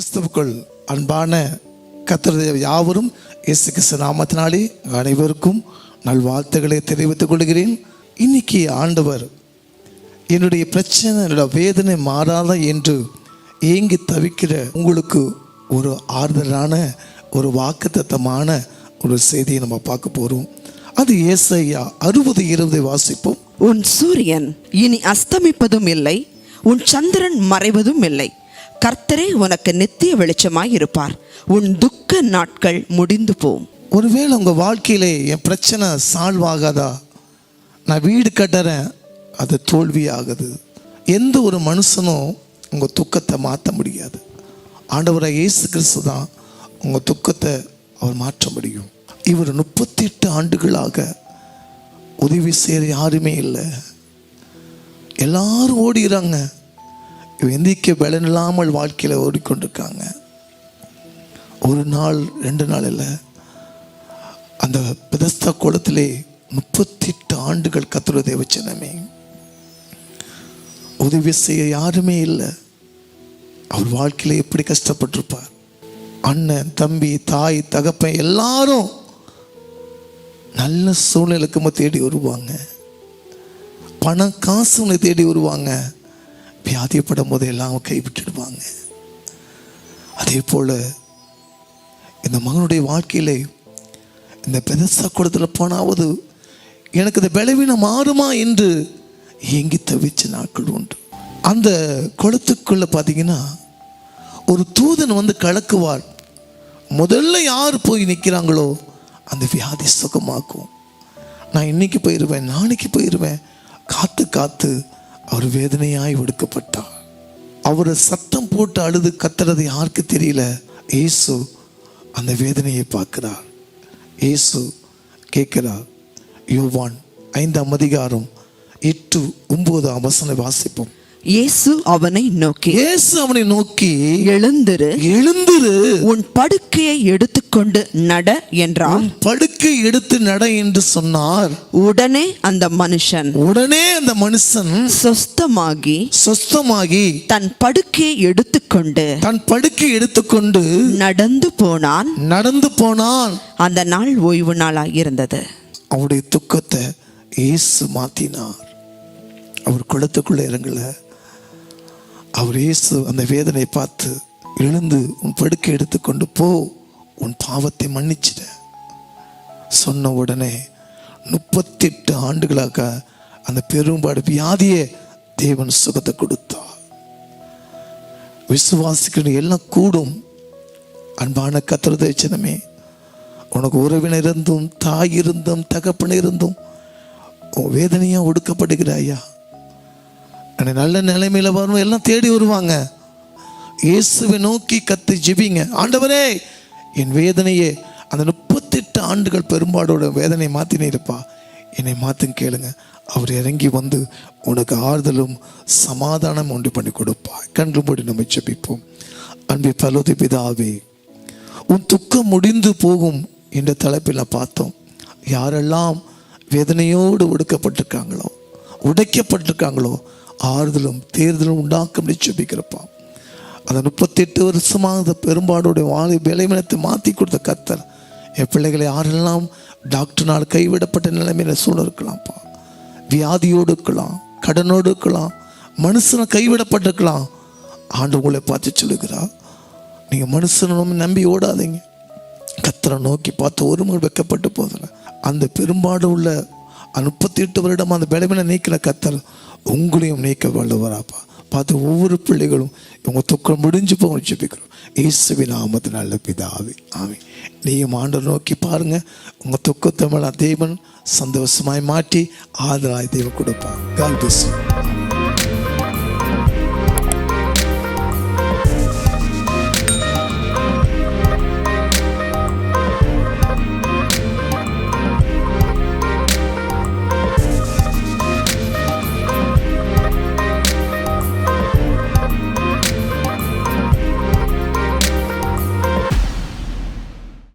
கிறிஸ்துவுக்குள் அன்பான கத்திர யாவரும் இயேசு கிறிஸ்து நாமத்தினாலே அனைவருக்கும் நல்வாழ்த்துக்களை தெரிவித்துக் கொள்கிறேன். இன்னைக்கு ஆண்டவர் என்னுடைய பிரச்சனை என்னோட வேதனை மாறாத என்று ஏங்கி தவிக்கிற உங்களுக்கு ஒரு ஆறுதலான ஒரு வாக்குத்தத்தமான ஒரு செய்தியை நம்ம பார்க்க போகிறோம் அது ஏசையா அறுபது இருபது வாசிப்போம். உன் சூரியன் இனி அஸ்தமிப்பதும் இல்லை உன் சந்திரன் மறைவதும் இல்லை. கர்த்தரே உனக்கு நித்திய வெளிச்சமாய் இருப்பார். உன் துக்க நாட்கள் முடிந்து போகும் ஒருவேளை உங்கள் வாழ்க்கையிலே என் பிரச்சனை சால்வ் ஆகாதா நான் வீடு கட்டுறேன் அது தோல்வி ஆகுது எந்த ஒரு மனுஷனும் உங்கள் துக்கத்தை மாற்ற முடியாது. ஆண்டவராக இயேசு கிறிஸ்து தான் உங்கள் துக்கத்தை அவர் மாற்ற முடியும். இவர் முப்பத்தி எட்டு ஆண்டுகளாக உதவி செய்கிற யாருமே இல்லை. எல்லாரும் ஓடிறாங்க இவன் எந்திக்க பலன் இல்லாமல் வாழ்க்கையில் ஓடிக்கொண்டிருக்காங்க. ஒரு நாள் ரெண்டு நாள் இல்லை அந்த பெதஸ்தா குளத்திலே முப்பத்தி எட்டு ஆண்டுகள் கத்துற தேவச்சனமே. உதவி செய்ய யாருமே இல்லை. அவர் வாழ்க்கையில் எப்படி கஷ்டப்பட்டிருப்பார். அண்ணன் தம்பி தாய் தகப்பன் எல்லாரும் நல்ல சூழ்நிலைக்கு தேடி வருவாங்க. பணம் காசு தேடி வருவாங்க. வியாதிப்படும் போது எல்லாம் கைவிட்டுடுவாங்க. அதே போல் இந்த மகனுடைய வாழ்க்கையிலே இந்த பெதசா குளத்தில் போனாவது எனக்கு இந்த பலவீனம் மாறுமா என்று ஏங்கி தவிச்ச நாட்கள் உண்டு. அந்த குளத்துக்குள்ளே பார்த்தீங்கன்னா ஒரு தூதன் வந்து கலக்குவார். முதல்ல யார் போய் நிற்கிறாங்களோ அந்த வியாதி சுகமாக்கும். நான் இன்னைக்கு போயிடுவேன் நாளைக்கு போயிடுவேன் காத்து காத்து அவர் வேதனையாய் ஒடுக்கப்பட்டார். அவரை சத்தம் போட்டு அழுது கத்துறது யாருக்கு தெரியல? இயேசு அந்த வேதனையை பார்க்கிறார். இயேசு கேட்கிறார் யோவான் ஐந்தாம் அதிகாரம் எட்டு ஒன்பது அவசனை வாசிப்போம். இயேசு அவனை நோக்கி இயேசு அவனை நோக்கி எழுந்திரு. எழுந்திரு. உன் படுக்கையை எடுத்துக்கொண்டு நட என்றார். படுக்கை எடுத்து நட என்று சொன்னார். உடனே அந்த மனுஷன் உடனே அந்த மனுஷன் சொஸ்தமாகி சொஸ்தமாகி தன் படுக்கையை எடுத்துக்கொண்டு தன் படுக்கை எடுத்துக்கொண்டு நடந்து போனான். நடந்து போனான். அந்த நாள் ஓய்வு நாளாய் இருந்தது. அவருடைய துக்கத்தை இயேசு மாத்தினார். அவர் குளத்துக்குள்ள இறங்கல. அவர் இயேசு அந்த வேதனை பார்த்து எழுந்து உன் படுக்கை எடுத்துக்கொண்டு போ. உன் பாவத்தை மன்னிச்சிட. சொன்ன உடனே முப்பத்தெட்டு ஆண்டுகளாக அந்த பெரும்பாடு வியாதியே தேவன் சுகத்தை கொடுத்தார். விசுவாசிக்கிற எல்லாம் கூடும். அன்பான கத்திரதேச்சனமே உனக்கு உறவினர் இருந்தும் தாய் இருந்தும் தகப்பன் இருந்தும் வேதனையாக வேதனையா ஒடுக்கப்படுகிறாயா? என்னை நல்ல நிலைமையில வரும் எல்லாம் தேடி வருவாங்க. இயேசுவை நோக்கி கத்து ஜெபிங்க. ஆண்டவரே என் வேதனையே அந்த முப்பத்தெட்டு ஆண்டுகள் பெரும்பாடோட வேதனையை மாத்தினேருப்பா என்னை மாற்றும் கேளுங்க. அவர் இறங்கி வந்து உனக்கு ஆறுதலும் சமாதானம் உண்டு பண்ணி கொடுப்பா கன்று மூடி நம்ம செபிப்போம் அன்பி பலோதி பிதாவே உன் துக்கம் முடிந்து போகும் என்ற தலைப்பில் பார்த்தோம். யாரெல்லாம் வேதனையோடு ஒடுக்கப்பட்டிருக்காங்களோ உடைக்கப்பட்டிருக்காங்களோ ஆறுதலும் தேர்தலும் உண்டாக்க செபிக்கிறப்பான் அந்த முப்பத்தெட்டு வருஷமாக அந்த பெரும்பாடுடைய வாழை விளைவினத்தை மாற்றி கொடுத்த கத்தர் என் பிள்ளைகளை யாரெல்லாம் டாக்டர்னால் கைவிடப்பட்ட நிலைமையில சூழல் இருக்கலாம்ப்பா வியாதியோடு இருக்கலாம் கடனோடு இருக்கலாம் மனுஷனை கைவிடப்பட்டிருக்கலாம். ஆண்டு உங்களை பார்த்து சொல்லுகிறா நீங்கள் மனுஷனை நம்பி ஓடாதீங்க. கத்தரை நோக்கி பார்த்து ஒரு முறை வைக்கப்பட்டு போதில்ல அந்த பெரும்பாடு உள்ள முப்பத்தி எட்டு வருடம் அந்த பலவீன நீக்கிற கத்தர் உங்களையும் நீக்க வல்லவராப்பா. பார்த்து ஒவ்வொரு பிள்ளைகளும் இவங்க துக்கம் முடிஞ்சு போகணும் ஜெபிக்கிறோம். இயேசுவி நாமத்து நல்ல பிதாவே. ஆமே நீயும் ஆண்டவர் நோக்கி பாருங்க. உங்கள் துக்கத்தை தேவன் சந்தோஷமாய் மாற்றி ஆதரவாய் தேவன் கொடுப்பான் கால் பேசுவோம்.